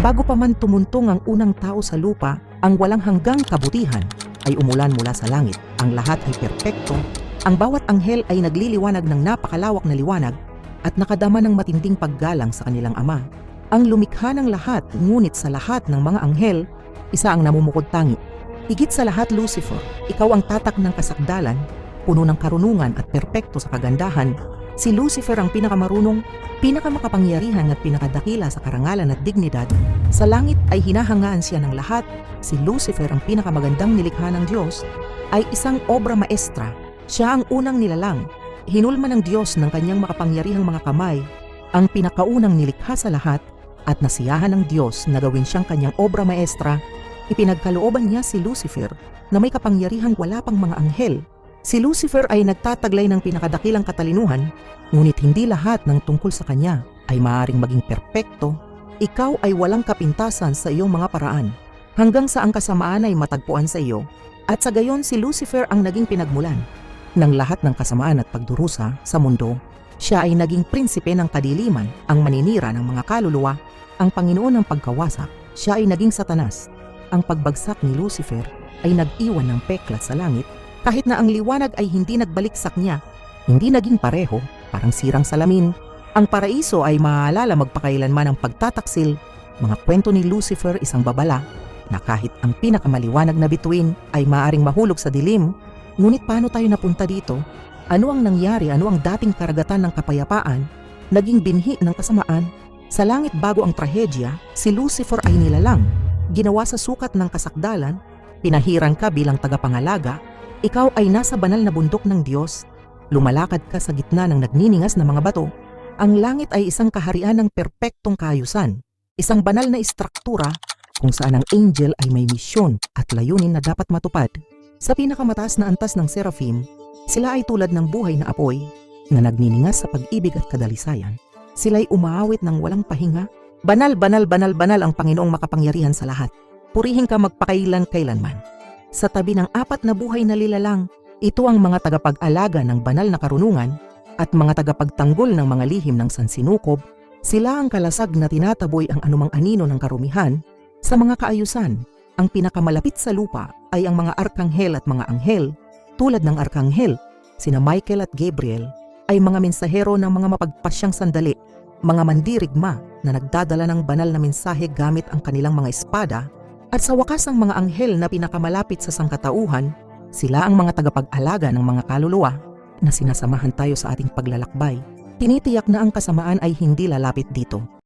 Bago pa man tumuntong ang unang tao sa lupa, ang walang hanggang kabutihan ay umulan mula sa langit. Ang lahat ay perpekto. Ang bawat anghel ay nagliliwanag ng napakalawak na liwanag at nakadama ng matinding paggalang sa kanilang ama. Ang lumikha ng lahat, ngunit sa lahat ng mga anghel, isa ang namumukod tangi. Higit sa lahat, Lucifer, ikaw ang tatak ng kasakdalan, puno ng karunungan at perpekto sa kagandahan. Si Lucifer ang pinakamarunong, pinakamakapangyarihan at pinakadakila sa karangalan at dignidad. Sa langit ay hinahangaan siya ng lahat. Si Lucifer ang pinakamagandang nilikha ng Diyos ay isang obra maestra. Siya ang unang nilalang. Hinulma ng Diyos ng kanyang makapangyarihang mga kamay ang pinakaunang nilikha sa lahat at nasiyahan ng Diyos na gawin siyang kanyang obra maestra, ipinagkalooban niya si Lucifer na may kapangyarihang wala pang mga anghel. Si Lucifer ay nagtataglay ng pinakadakilang katalinuhan, ngunit hindi lahat ng tungkol sa kanya ay maaaring maging perpekto. Ikaw ay walang kapintasan sa iyong mga paraan, hanggang sa ang kasamaan ay matagpuan sa iyo, at sa gayon si Lucifer ang naging pinagmulan ng lahat ng kasamaan at pagdurusa sa mundo. Siya ay naging prinsipe ng kadiliman, ang maninira ng mga kaluluwa, ang Panginoon ng pagkawasak. Siya ay naging satanas. Ang pagbagsak ni Lucifer ay nag-iwan ng peklat sa langit kahit na ang liwanag ay hindi nagbalik sa. Hindi naging pareho, parang sirang salamin. Ang paraiso ay maaalala magpakailanman ang pagtataksil. Mga kwento ni Lucifer isang babala na kahit ang pinakamaliwanag na bituin ay maaring mahulog sa dilim. Ngunit paano tayo napunta dito? Ano ang nangyari? Ano ang dating karagatan ng kapayapaan? Naging binhi ng kasamaan? Sa langit bago ang trahedya, si Lucifer ay nilalang. Ginawa sa sukat ng kasakdalan, pinahirang ka bilang tagapangalaga, ikaw ay nasa banal na bundok ng Diyos. Lumalakad ka sa gitna ng nagniningas na mga bato. Ang langit ay isang kaharian ng perpektong kaayusan, isang banal na istruktura kung saan ang angel ay may misyon at layunin na dapat matupad. Sa pinakamataas na antas ng seraphim, sila ay tulad ng buhay na apoy na nagniningas sa pag-ibig at kadalisayan. Sila'y umaawit ng walang pahinga. Banal, banal, banal, banal ang Panginoong makapangyarihan sa lahat. Purihin ka magpakailan kailanman. Sa tabi ng apat na buhay na lilalang, ito ang mga tagapag-alaga ng banal na karunungan at mga tagapagtanggol ng mga lihim ng sansinukob. Sila ang kalasag na tinataboy ang anumang anino ng karumihan sa mga kaayusan. Ang pinakamalapit sa lupa ay ang mga arkanghel at mga anghel tulad ng arkanghel, sina Michael at Gabriel, ay mga mensahero ng mga mapagpasyang sandali, mga mandirigma na nagdadala ng banal na mensahe gamit ang kanilang mga espada, at sa wakas ang mga anghel na pinakamalapit sa sangkatauhan, sila ang mga tagapag-alaga ng mga kaluluwa na sinasamahan tayo sa ating paglalakbay. Tinitiyak na ang kasamaan ay hindi lalapit dito.